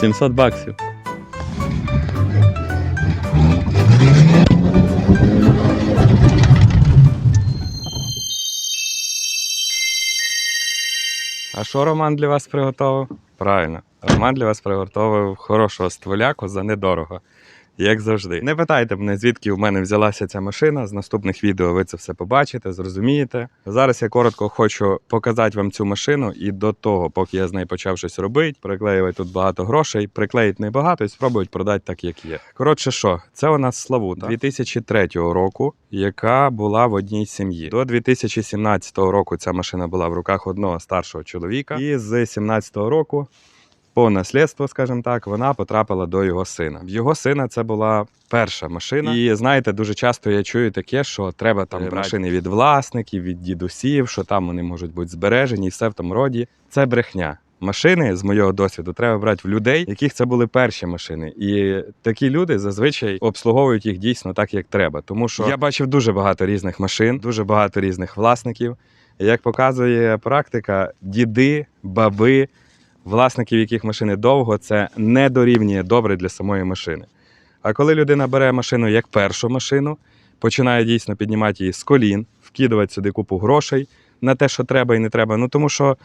700 баксів. А що Роман для вас приготував? Правильно, Роман для вас приготував хорошого стволяку за недорого. Як завжди. Не питайте мене, звідки в мене взялася ця машина. З наступних відео ви це все побачите, зрозумієте. Зараз я коротко хочу показати вам цю машину, і до того, поки я з нею почав щось робити, приклеювати тут багато грошей, приклеїть небагато і спробують продати так, як є. Коротше, що, це у нас Славута 2003 року, яка була в одній сім'ї. До 2017 року ця машина була в руках одного старшого чоловіка, і з 2017 року по наслідству, скажімо так, вона потрапила до його сина. В його сина це була перша машина. І знаєте, дуже часто я чую таке, що треба там Брати. машини від власників, від дідусів, що там вони можуть бути збережені, і все в тому роді. Це брехня. Машини з моєго досвіду треба брати в людей, яких це були перші машини. І такі люди зазвичай обслуговують їх дійсно так, як треба. Тому що я бачив дуже багато різних машин, дуже багато різних власників. Як показує практика, діди, баби, власників яких машини довго, це не дорівнює добре для самої машини. А коли людина бере машину як першу машину, починає дійсно піднімати її з колін, вкидувати сюди купу грошей на те, що треба і не треба. Ну тому що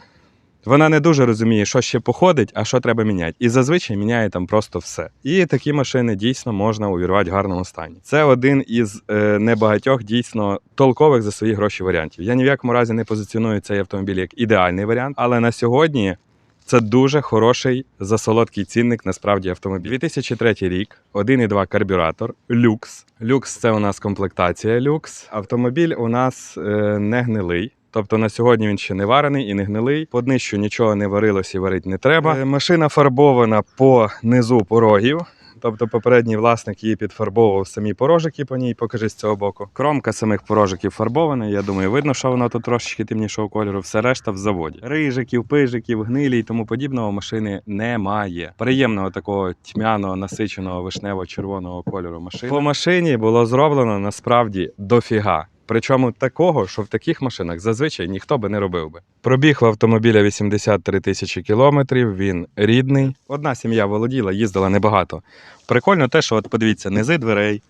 вона не дуже розуміє, що ще походить, а що треба міняти. І зазвичай міняє там просто все. І такі машини дійсно можна увірвати в гарному стані. Це один із е, небагатьох дійсно толкових за свої гроші варіантів. Я ні в якому разі не позиціоную цей автомобіль як ідеальний варіант, але на сьогодні це дуже хороший засолодкий цінник насправді автомобіль. 2003 рік, 1,2 карбюратор, люкс. Люкс це у нас комплектація люкс. Автомобіль у нас е, не гнилий. Тобто на сьогодні він ще не варений і не гнилий. По днищу нічого не варилось і варити не треба. Е, Машина фарбована по низу порогів. Тобто попередній власник її підфарбовував самі порожики по ній, покажи з цього боку. Кромка самих порожиків фарбована. Я думаю, видно, що вона тут трошечки темнішого кольору. Все решта в заводі. Рижиків, пижиків, гнилі і тому подібного машини немає. Приємного такого тьмяного, насиченого вишнево-червоного кольору машини. По машині було зроблено насправді дофіга. Причому такого, що в таких машинах зазвичай ніхто би не робив би. Пробіг в автомобіля 83 тисячі кілометрів. Він рідний. Одна сім'я володіла, їздила небагато. Прикольно те, що от подивіться, низи дверей,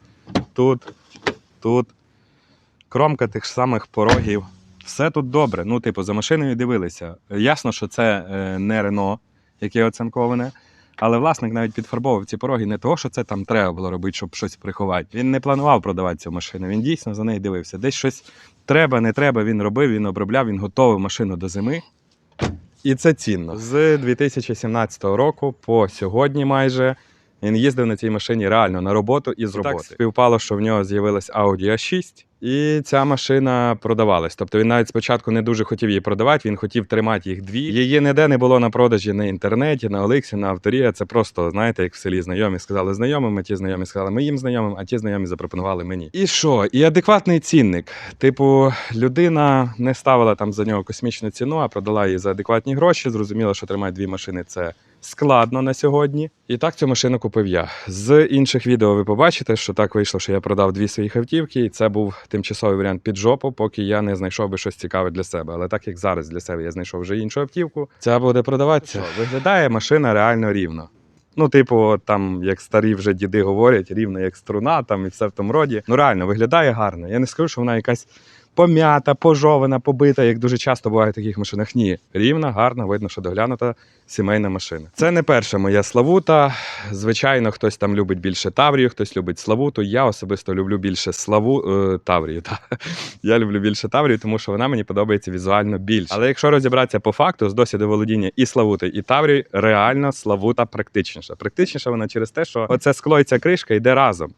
тут, тут, кромка тих самих порогів. Все тут добре. Ну, типу, за машиною дивилися. Ясно, що це е, не Рено, яке оцинковане. Але власник навіть підфарбовував ці пороги не того, що це там треба було робити, щоб щось приховати. Він не планував продавати цю машину. Він дійсно за неї дивився. Десь щось треба, не треба. Він робив, він обробляв, він готовив машину до зими. І це цінно. З 2017 року по сьогодні майже він їздив на цій машині реально на роботу і з роботи. Так співпало, що в нього з'явилась Audi A6, і ця машина продавалась. Тобто він навіть спочатку не дуже хотів її продавати, він хотів тримати їх дві. Її ніде не було на продажі на інтернеті, на Олексі, на авторі. Це просто, знаєте, як в селі знайомі сказали знайомим, а ті знайомі сказали моїм знайомим, а ті знайомі запропонували мені. І що? І адекватний цінник. Типу, людина не ставила там за нього космічну ціну, а продала її за адекватні гроші. Зрозуміло, що тримати дві машини це складно на сьогодні. І так цю машину купив я. З інших відео ви побачите, що так вийшло, що я продав дві своїх автівки, і це був тимчасовий варіант під жопу, поки я не знайшов би щось цікаве для себе. Але так як зараз для себе я знайшов вже іншу автівку, ця буде продаватися. Виглядає машина реально рівно. Ну, типу, там, як старі вже діди говорять, рівно як струна, там і все в тому роді. Ну, реально, виглядає гарно. Я не скажу, що вона якась пом'ята, пожована, побита, як дуже часто буває в таких машинах. Ні, рівна, гарна, видно, що доглянута сімейна машина. Це не перша моя славута. Звичайно, хтось там любить більше Таврію, хтось любить славуту. Я особисто люблю більше славу е, Таврію. Та. Я люблю більше Таврію, тому що вона мені подобається візуально більше. Але якщо розібратися по факту, з досвіду володіння і Славути, і Таврії, реально Славута практичніша. Практичніша вона через те, що оце скло і ця кришка йде разом.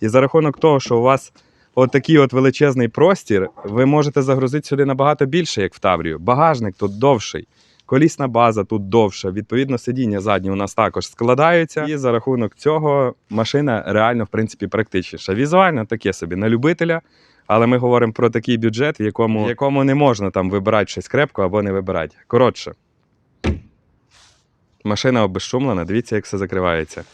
І за рахунок того, що у вас от такий от величезний простір, ви можете загрузити сюди набагато більше, як в Таврію. Багажник тут довший. Колісна база тут довша, відповідно, сидіння задні у нас також складаються, і за рахунок цього машина реально в принципі практичніша. Візуально таке собі на любителя, але ми говоримо про такий бюджет, в якому, в якому не можна там вибирати щось крепко або не вибирати. Коротше, машина обезшумлена, дивіться, як все закривається.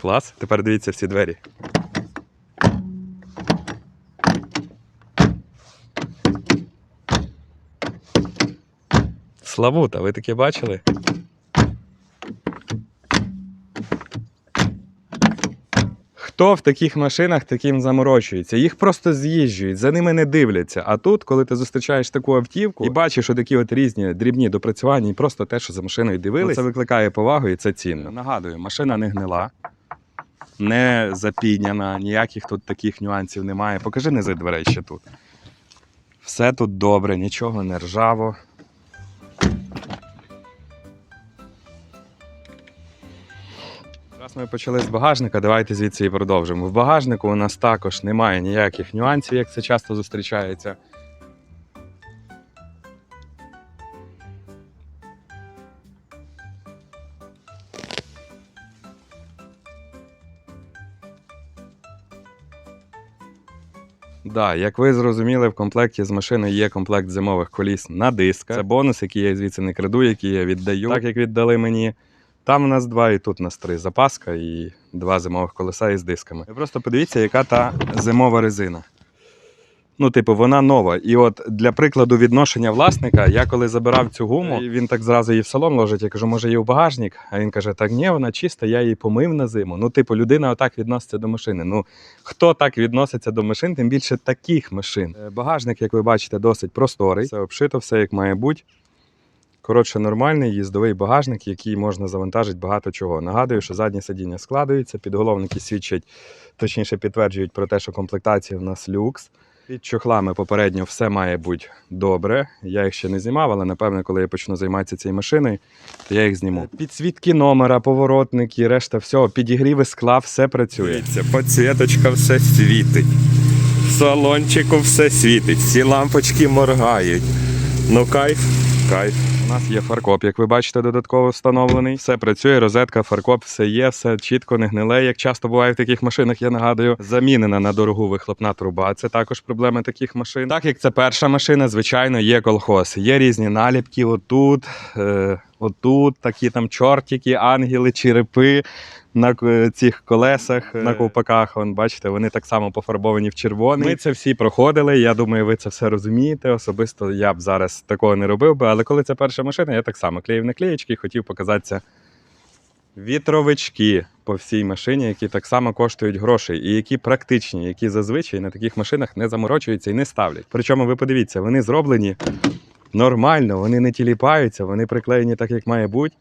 Клас. Тепер дивіться всі двері. Славута, ви таке бачили? Хто в таких машинах таким заморочується? Їх просто з'їжджують, за ними не дивляться. А тут, коли ти зустрічаєш таку автівку і бачиш такі от різні дрібні допрацювання, і просто те, що за машиною дивилися, це викликає повагу і це цінно. Нагадую, машина не гнила, не запідняна, ніяких тут таких нюансів немає. Покажи низи дверей ще тут. Все тут добре, нічого не ржаво. Раз ми почали з багажника, давайте звідси і продовжимо. В багажнику у нас також немає ніяких нюансів, як це часто зустрічається. Да, як ви зрозуміли, в комплекті з машиною є комплект зимових коліс на дисках. Це бонус, який я звідси не краду, який я віддаю, так як віддали мені. Там у нас два, і тут у нас три запаска і два зимових колеса із дисками. Просто подивіться, яка та зимова резина. Ну, типу, вона нова. І от для прикладу відношення власника, я коли забирав цю гуму, і він так зразу її в салон ложить. Я кажу, може її в багажник? А він каже: так ні, вона чиста, я її помив на зиму. Ну, типу, людина отак відноситься до машини. Ну, хто так відноситься до машин, тим більше таких машин. Е, Багажник, як ви бачите, досить просторий. Все обшито, все як має бути. Коротше, нормальний їздовий багажник, який можна завантажити багато чого. Нагадую, що заднє сидіння складується, підголовники свідчать, точніше підтверджують про те, що комплектація в нас люкс. Під чохлами попередньо все має бути добре. Я їх ще не знімав, але напевно, коли я почну займатися цією машиною, то я їх зніму. Підсвітки номера, поворотники, решта всього, підігріви скла, все працює. Дивіться, підсвіточка все світить. В салончику все світить, всі лампочки моргають. Ну кайф, кайф. У нас є фаркоп, як ви бачите, додатково встановлений. Все працює, розетка, фаркоп, все є, все чітко не гниле. Як часто буває в таких машинах, я нагадую, замінена на дорогу вихлопна труба. Це також проблема таких машин. Так як це перша машина, звичайно, є колхоз. Є різні наліпки. Отут, е, отут, такі там чортики, ангели, черепи. На цих колесах, на ковпаках, вон, бачите, вони так само пофарбовані в червоний. Ми це всі проходили. Я думаю, ви це все розумієте. Особисто я б зараз такого не робив би, але коли це перша машина, я так само клеїв наклеєчки і хотів показатися вітровички по всій машині, які так само коштують грошей, і які практичні, які зазвичай на таких машинах не заморочуються і не ставлять. Причому ви подивіться, вони зроблені нормально, вони не тіліпаються, вони приклеєні так, як має бути,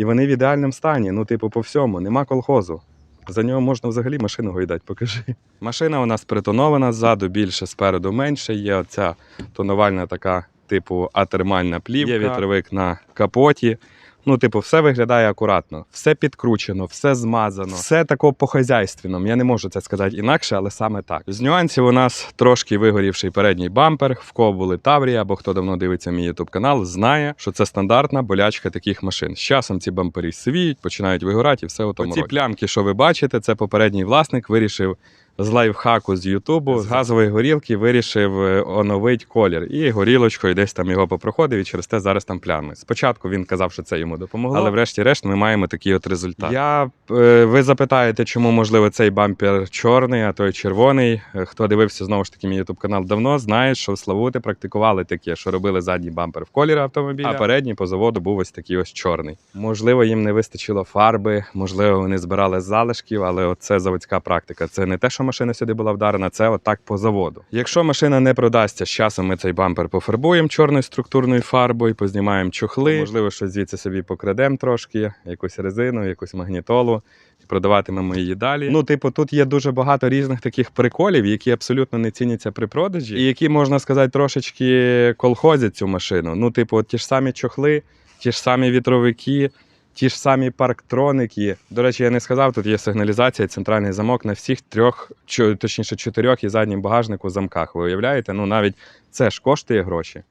і вони в ідеальному стані. Ну, типу, по всьому, нема колхозу. За нього можна взагалі машину гойдати, покажи. Машина у нас притонована ззаду більше, спереду менше. Є оця тонувальна така, типу, атермальна плівка. Є вітровик на капоті. Ну, типу, все виглядає акуратно, все підкручено, все змазано, все тако по-хазяйственному. Я не можу це сказати інакше, але саме так. З нюансів у нас трошки вигорівший передній бампер, в кого були Таврії, або хто давно дивиться мій ютуб канал, знає, що це стандартна болячка таких машин. З часом ці бампери сивіють, починають вигорати і все у тому. Ці плямки, що ви бачите, це попередній власник вирішив з лайфхаку з Ютубу, з газової горілки вирішив е, оновити колір. І горілочкою десь там його попроходив, і через те зараз там плями. Спочатку він казав, що це йому допомогло, але врешті-решт ми маємо такий от результат. Я, е, ви запитаєте, чому можливо цей бампер чорний, а той червоний. Е, Хто дивився знову ж таки мій ютуб канал давно, знає, що в Славути практикували таке, що робили задній бампер в колір автомобіля, а передній по заводу був ось такий ось чорний. Можливо, їм не вистачило фарби, можливо, вони збирали залишків, але це заводська практика. Це не те, що машина сюди була вдарена, це отак по заводу. Якщо машина не продасться, з часом ми цей бампер пофарбуємо чорною структурною фарбою, познімаємо чохли. Можливо, щось звідси собі покрадемо трошки, якусь резину, якусь магнітолу. Продаватимемо її далі. Ну, типу, тут є дуже багато різних таких приколів, які абсолютно не ціняться при продажі, і які, можна сказати, трошечки колхозять цю машину. Ну, типу, ті ж самі чохли, ті ж самі вітровики, ті ж самі парктроники. До речі, я не сказав, тут є сигналізація, центральний замок на всіх трьох, точніше, чотирьох і заднім багажнику замках. Ви уявляєте? Ну навіть це ж коштує гроші.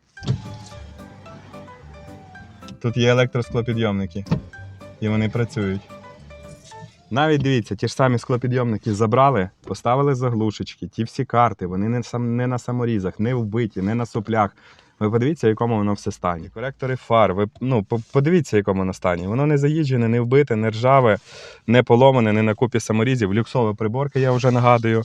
Тут є електросклопідйомники, і вони працюють. Навіть дивіться, ті ж самі склопідйомники забрали, поставили заглушечки, ті всі карти, вони не, сам, не на саморізах, не вбиті, не на соплях. Ви подивіться, в якому воно все стані. Коректори фар, ви ну, подивіться, в якому воно стані. Воно не заїжджене, не вбите, не ржаве, не поломане, не на купі саморізів. Люксова приборка, я вже нагадую.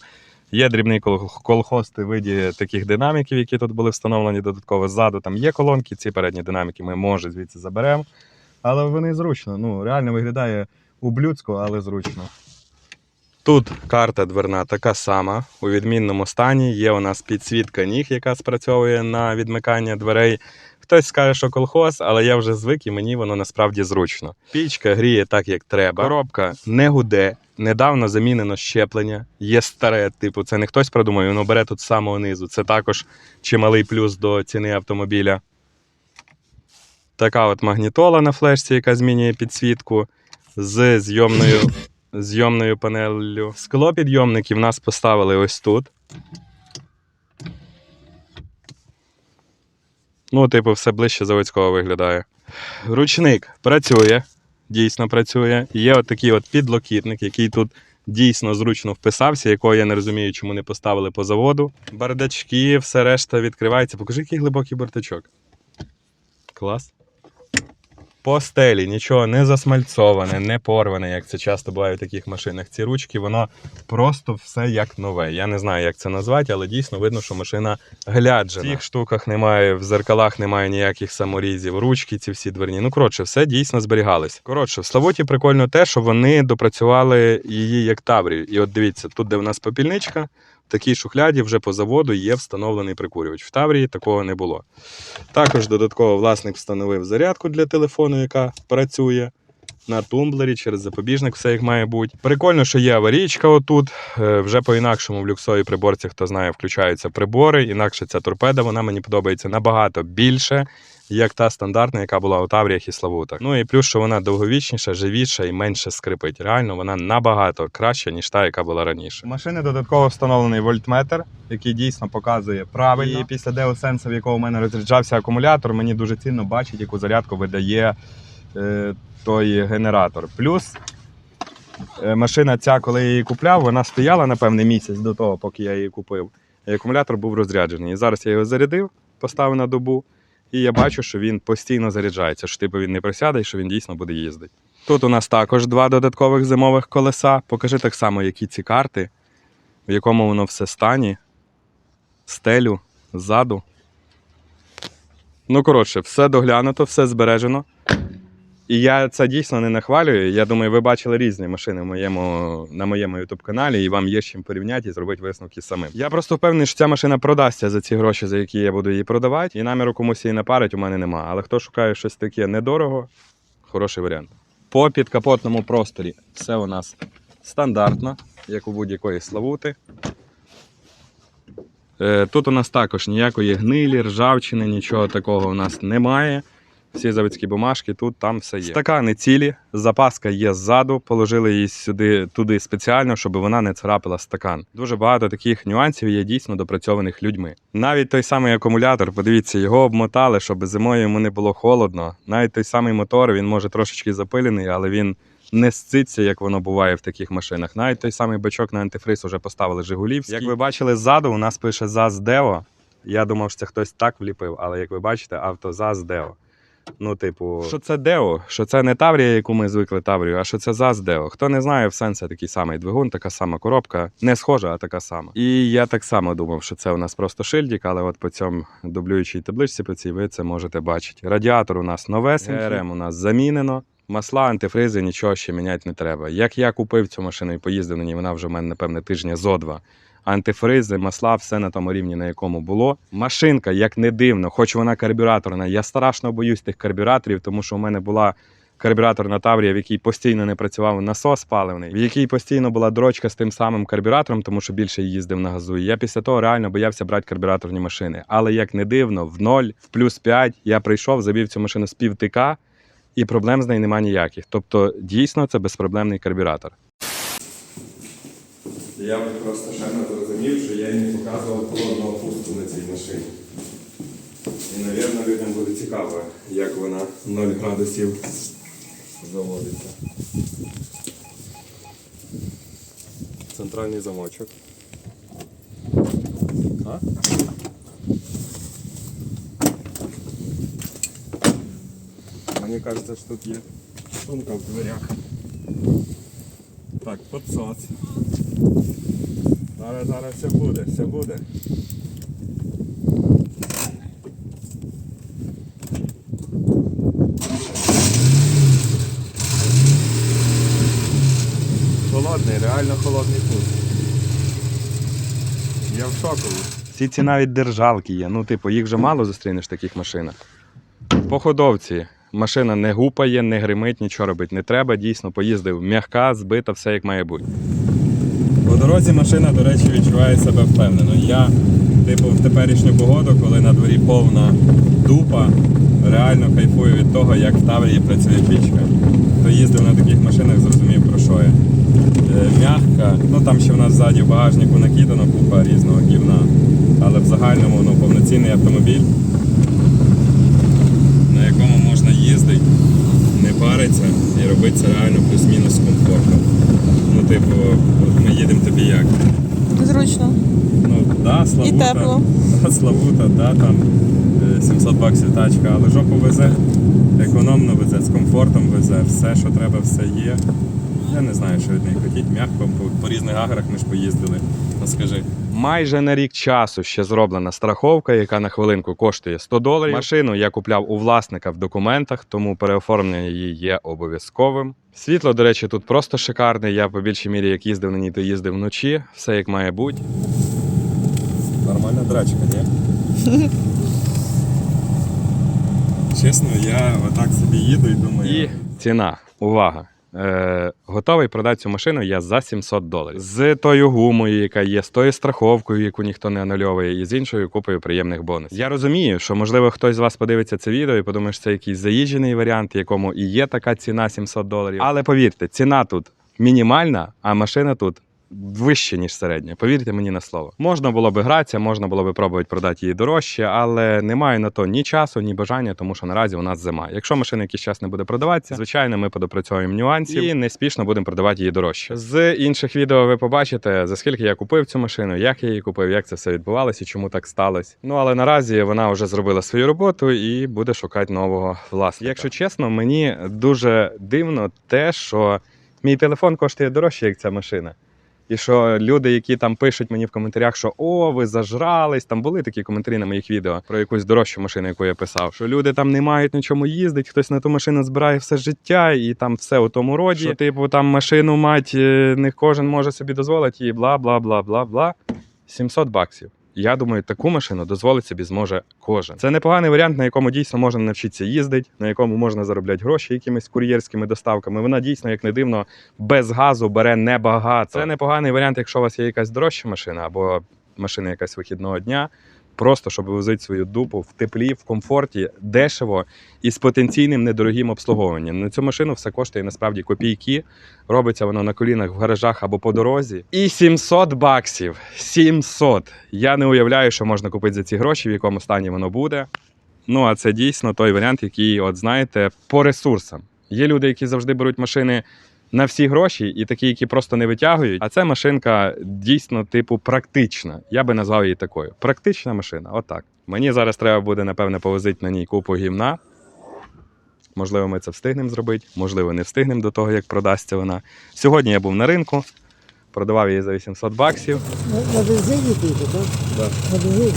Є дрібний кол- колхоз у виді таких динаміків, які тут були встановлені додатково ззаду. Там є колонки, ці передні динаміки ми може звідси заберемо. Але вони зручно. Ну, реально виглядає ублюдсько, але зручно. Тут карта дверна така сама, у відмінному стані. Є у нас підсвітка ніг, яка спрацьовує на відмикання дверей. Хтось скаже, що колхоз, але я вже звик і мені воно насправді зручно. Пічка гріє так, як треба. Коробка не гуде. Недавно замінено щеплення. Є старе, типу, це не хтось продумав, воно бере тут з самого низу. Це також чималий плюс до ціни автомобіля. Така от магнітола на флешці, яка змінює підсвітку з зйомною, зйомною панеллю. Склопідйомники в нас поставили ось тут. Ну, типу, все ближче заводського виглядає. Ручник працює, дійсно працює. Є от такий от підлокітник, який тут дійсно зручно вписався, якого я не розумію, чому не поставили по заводу. Бардачки, все решта відкривається. Покажи, який глибокий бардачок. Клас. По стелі нічого не засмальцоване, не порване, як це часто буває в таких машинах. Ці ручки, воно просто все як нове. Я не знаю, як це назвати, але дійсно видно, що машина гляджена. В цих штуках немає, в зеркалах немає ніяких саморізів, ручки ці всі дверні. Ну, коротше, все дійсно зберігалось. Коротше, в Славуті прикольно те, що вони допрацювали її як таврію. І от дивіться, тут, де в нас попільничка, такій шухляді вже по заводу є встановлений прикурювач. В Таврії такого не було. Також додатково власник встановив зарядку для телефону, яка працює на тумблері через запобіжник, все як має бути. Прикольно, що є аварійка отут. Е, Вже по-інакшому в люксовій приборці, хто знає, включаються прибори. Інакше ця торпеда, вона мені подобається набагато більше, як та стандартна, яка була у Тавріях і Славутах. Ну і плюс, що вона довговічніша, живіша і менше скрипить. Реально, вона набагато краща, ніж та, яка була раніше. У машини додатково встановлений вольтметр, який дійсно показує правильно. І після деосенсу, в якого у мене розряджався акумулятор, мені дуже цінно бачить, яку зарядку видає е, той генератор. Плюс е, машина ця, коли я її купляв, вона стояла, напевне, місяць до того, поки я її купив. І акумулятор був розряджений. І зараз я його зарядив, поставив на добу, і я бачу, що він постійно заряджається, що типу він не присяде і що він дійсно буде їздити. Тут у нас також два додаткових зимових колеса. Покажи так само, які ці карти, в якому воно все стані, стелю, ззаду. Ну, коротше, все доглянуто, все збережено. І я це дійсно не нахвалюю. Я думаю, ви бачили різні машини в моєму, на моєму youtube каналі і вам є чим порівняти і зробити висновки самим. Я просто впевнений, що ця машина продасться за ці гроші, за які я буду її продавати. І наміру комусь її напарить у мене нема. Але хто шукає щось таке недорого, хороший варіант. По підкапотному просторі все у нас стандартно, як у будь-якої славути. Е, Тут у нас також ніякої гнилі, ржавчини, нічого такого у нас немає. Всі заводські бумажки, тут там все є. Стакани цілі, запаска є ззаду, положили її сюди туди спеціально, щоб вона не царапила стакан. Дуже багато таких нюансів є дійсно допрацьованих людьми. Навіть той самий акумулятор, подивіться, його обмотали, щоб зимою йому не було холодно. Навіть той самий мотор, він може трошечки запилений, але він не сциться, як воно буває в таких машинах. Навіть той самий бачок на антифриз вже поставили Жигулівський. Як ви бачили ззаду, у нас пише ЗАЗ Део. Я думав, що це хтось так вліпив, але як ви бачите, автозаз Део. Ну, типу, що це Део, що це не Таврія, яку ми звикли Таврію, а що це ЗАЗ Део. Хто не знає, в сенсі такий самий двигун, така сама коробка, не схожа, а така сама. І я так само думав, що це у нас просто шильдик, але от по цьому дублюючій табличці по цій ви це можете бачити. Радіатор у нас новесенький, ГРМ у нас замінено. Масла, антифризи, нічого ще міняти не треба. Як я купив цю машину і поїздив на ній, вона вже в мене, напевне, тижня зо два. Антифризи, масла, все на тому рівні, на якому було. Машинка, як не дивно, хоч вона карбюраторна. Я страшно боюсь тих карбюраторів, тому що у мене була карбюраторна Таврія, в якій постійно не працював насос паливний, в якій постійно була дрочка з тим самим карбюратором, тому що більше їздив на газу. Я після того реально боявся брати карбюраторні машини. Але як не дивно, в ноль, в плюс 5 я прийшов, забив цю машину з півтика, і проблем з нею немає ніяких. Тобто, дійсно, це безпроблемний карбюратор. Я би просто ще не зрозумів, що я їм показував холодного пусту на цій машині. І, мабуть, людям буде цікаво, як вона 0 градусів заводиться. Центральний замочок. А? Мені кажется, що тут є сумка в дверях. Так, подсос. Зараз, зараз все буде, все буде. Холодний, реально холодний путь. Я в шоку. Ці ці навіть держалки є. Ну, типу, їх вже мало зустрінеш в таких машинах. По ходовці. Машина не гупає, не гримить, нічого робити не треба. Дійсно, поїздив м'яка, збита, все як має бути. По дорозі машина, до речі, відчуває себе впевнено. Я, типу, в теперішню погоду, коли на дворі повна дупа, реально кайфую від того, як в Таврії працює пічка. Хто їздив на таких машинах, зрозумів про що я. Е, Мягка, ну там ще в нас ззаді в багажнику накидано купа різного гівна. Але в загальному ну, повноцінний автомобіль, на якому можна їздити, не париться і робити це реально плюс-мінус з комфортом. Ну, типу, ми їдемо тобі як? Зручно. Ну, да, Славута, І тепло. Да, Славута, да, там е, 700 баксів тачка, але жопу везе, економно везе, з комфортом везе, все, що треба, все є. Я не знаю, що від неї хотіть, м'яко, по, по різних аграх ми ж поїздили. Ну скажи. Майже на рік часу ще зроблена страховка, яка на хвилинку коштує 100 доларів. Машину я купляв у власника в документах, тому переоформлення її є обов'язковим. Світло, до речі, тут просто шикарне. Я по більшій мірі, як їздив на ній, то їздив вночі, все як має бути. Нормальна драчка, ні? Чесно, я отак собі їду і думаю. І ціна. Увага! Е, готовий продати цю машину я за 700 доларів. З тою гумою, яка є, з тою страховкою, яку ніхто не анульовує, і з іншою купою приємних бонусів. Я розумію, що можливо хтось з вас подивиться це відео і подумає, що це якийсь заїжджений варіант, якому і є така ціна 700 доларів. Але повірте, ціна тут мінімальна, а машина тут. Вище, ніж середня, повірте мені на слово. Можна було би гратися, можна було би пробувати продати її дорожче, але немає на то ні часу, ні бажання, тому що наразі у нас зима. Якщо машина якийсь час не буде продаватися, звичайно, ми подопрацьовуємо нюансів і неспішно будемо продавати її дорожче. З інших відео ви побачите, за скільки я купив цю машину, як я її купив, як це все відбувалося і чому так сталося. Ну але наразі вона вже зробила свою роботу і буде шукати нового власника. Якщо чесно, мені дуже дивно те, що мій телефон коштує дорожче, як ця машина. І що люди, які там пишуть мені в коментарях, що о, ви зажрались, там були такі коментарі на моїх відео про якусь дорожчу машину, яку я писав, що люди там не мають на чому їздити, хтось на ту машину збирає все життя, і там все у тому роді. Що, типу, там машину мать е, не кожен може собі дозволити, і бла, бла, бла, бла, бла. 700 баксів. Я думаю, таку машину дозволить собі зможе кожен. Це непоганий варіант, на якому дійсно можна навчитися їздити, на якому можна заробляти гроші якимись кур'єрськими доставками. Вона дійсно, як не дивно, без газу бере небагато. Це непоганий варіант, якщо у вас є якась дорожча машина або машина якась вихідного дня. Просто щоб возити свою дупу в теплі, в комфорті, дешево і з потенційним недорогим обслуговуванням. На цю машину все коштує насправді копійки. Робиться воно на колінах в гаражах або по дорозі. І 700 баксів. 700. Я не уявляю, що можна купити за ці гроші, в якому стані воно буде. Ну а це дійсно той варіант, який, от знаєте, по ресурсам. Є люди, які завжди беруть машини на всі гроші, і такі, які просто не витягують. А це машинка дійсно, типу, практична. Я би назвав її такою. Практична машина, отак. Мені зараз треба буде, напевне, повозити на ній купу гівна. Можливо, ми це встигнемо зробити, можливо, не встигнемо до того, як продасться вона. Сьогодні я був на ринку, продавав її за 800 баксів. На, бензині тільки, так? Да. На бензині.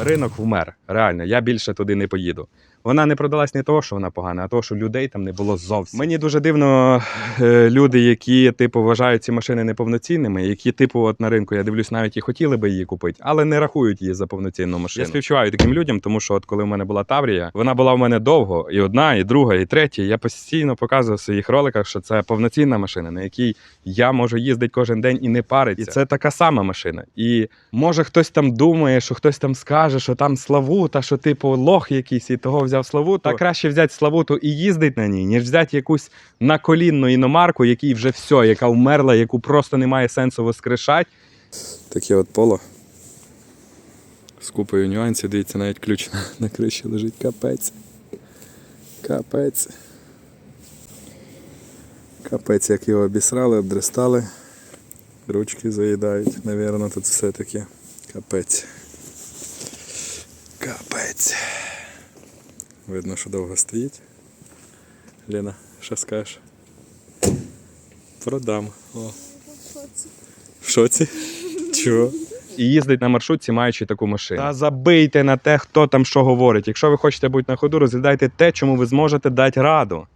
Ринок вмер. Реально, я більше туди не поїду. Вона не продалась не того, що вона погана, а того, що людей там не було зовсім. Мені дуже дивно е, люди, які типу вважають ці машини неповноцінними, які, типу, от на ринку, я дивлюсь, навіть і хотіли би її купити, але не рахують її за повноцінну машину. Я співчуваю таким людям, тому що от коли в мене була Таврія, вона була в мене довго, і одна, і друга, і третя. Я постійно показував в своїх роликах, що це повноцінна машина, на якій я можу їздити кожен день і не паритися. І це така сама машина. І може хтось там думає, що хтось там скаже, що там Славута, що типу лох якийсь і того взяв Славуту. Та краще взяти Славуту і їздити на ній, ніж взяти якусь наколінну іномарку, якій вже все, яка вмерла, яку просто немає сенсу воскрешати. Таке от поло. З купою нюансів, дивіться, навіть ключ на, на криші лежить. Капець. Капець. Капець, як його обісрали, обдрестали. Ручки заїдають, навірно, тут все таки капець. Капець. Видно, що довго стоїть. Лена, що скажеш? Продам. О. В шоці? Чого? І їздить на маршрутці, маючи таку машину. Та забийте на те, хто там що говорить. Якщо ви хочете бути на ходу, розглядайте те, чому ви зможете дати раду.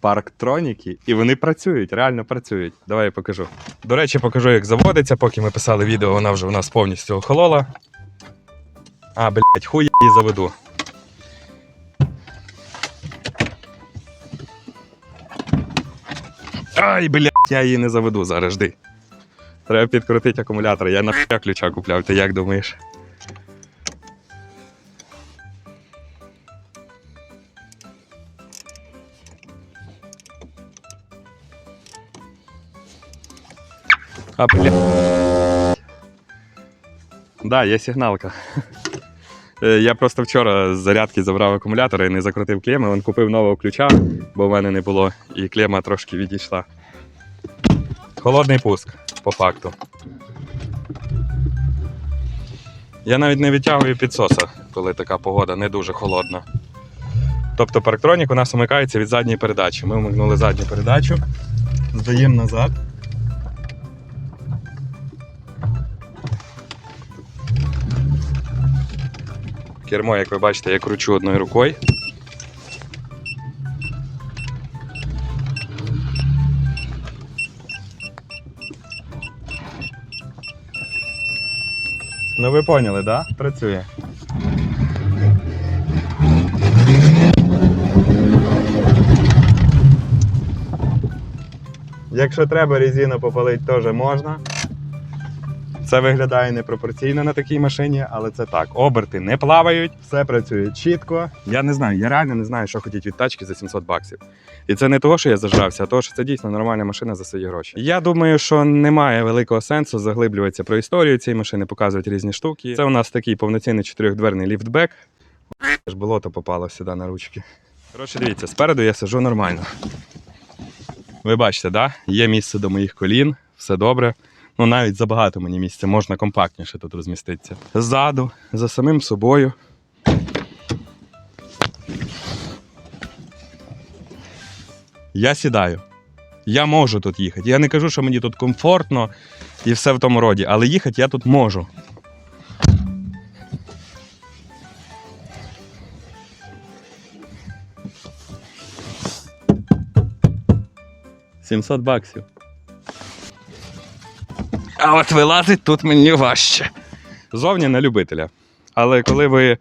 Парктроніки, і вони працюють, реально працюють. Давай я покажу. До речі, покажу, як заводиться. Поки ми писали відео, вона вже у нас повністю охолола. А, блядь, хуй я її заведу. Ай, блядь, я її не заведу зараз, жди. Треба підкрутити акумулятор. Я на ключа купляв, ти як думаєш? А, бля. Да, є сигналка. Е, Я просто вчора з зарядки забрав акумулятор і не закрутив клеми. Він купив нового ключа, бо в мене не було, і клема трошки відійшла. Холодний пуск, по факту. Я навіть не відтягую підсоса, коли така погода не дуже холодна. Тобто парктронік у нас умикається від задньої передачі. Ми вмикнули задню передачу, здаємо назад. Кермо, як ви бачите, я кручу одною рукою. Ну ви поняли, да? Працює. Якщо треба резину попалити, теж можна. Це виглядає непропорційно на такій машині, але це так. Оберти не плавають, все працює чітко. Я не знаю, я реально не знаю, що хотіть від тачки за 700 баксів. І це не того, що я зажрався, а того, що це дійсно нормальна машина за свої гроші. Я думаю, що немає великого сенсу заглиблюватися про історію цієї машини, показувати різні штуки. Це у нас такий повноцінний чотирьохдверний ліфтбек. Аж болото попало сюди на ручки. Коротше, дивіться, спереду я сижу нормально. Ви бачите, да? є місце до моїх колін, все добре. Ну, навіть забагато мені місця, можна компактніше тут розміститися. Ззаду, за самим собою. Я сідаю. Я можу тут їхати. Я не кажу, що мені тут комфортно і все в тому роді, але їхати я тут можу. Сімсот баксів. А от вилазить тут мені важче. Зовні на любителя. Але коли ви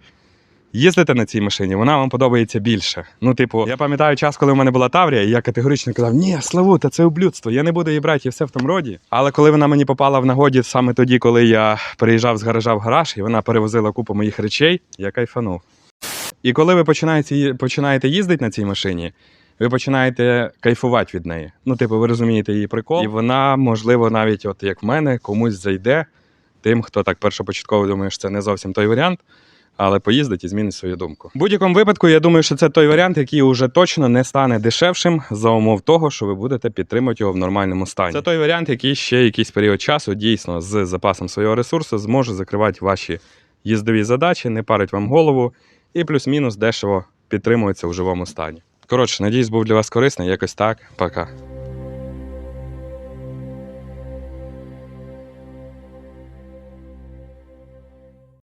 їздите на цій машині, вона вам подобається більше. Ну, типу, я пам'ятаю час, коли в мене була Таврія, і я категорично казав: ні, Славута, це ублюдство, я не буду її брати і все в тому роді. Але коли вона мені попала в нагоді саме тоді, коли я переїжджав з гаража в гараж, і вона перевозила купу моїх речей, я кайфанув. І коли ви починаєте їздити на цій машині, ви починаєте кайфувати від неї. Ну, типу, ви розумієте її прикол, і вона, можливо, навіть, от як в мене, комусь зайде тим, хто так першопочатково думає, що це не зовсім той варіант, але поїздить і змінить свою думку. В будь-якому випадку, я думаю, що це той варіант, який уже точно не стане дешевшим за умов того, що ви будете підтримувати його в нормальному стані. Це той варіант, який ще якийсь період часу дійсно з запасом свого ресурсу зможе закривати ваші їздові задачі, не парить вам голову і плюс-мінус дешево підтримується у живому стані. Коротше, надіюсь, був для вас корисний. Якось так. Пока.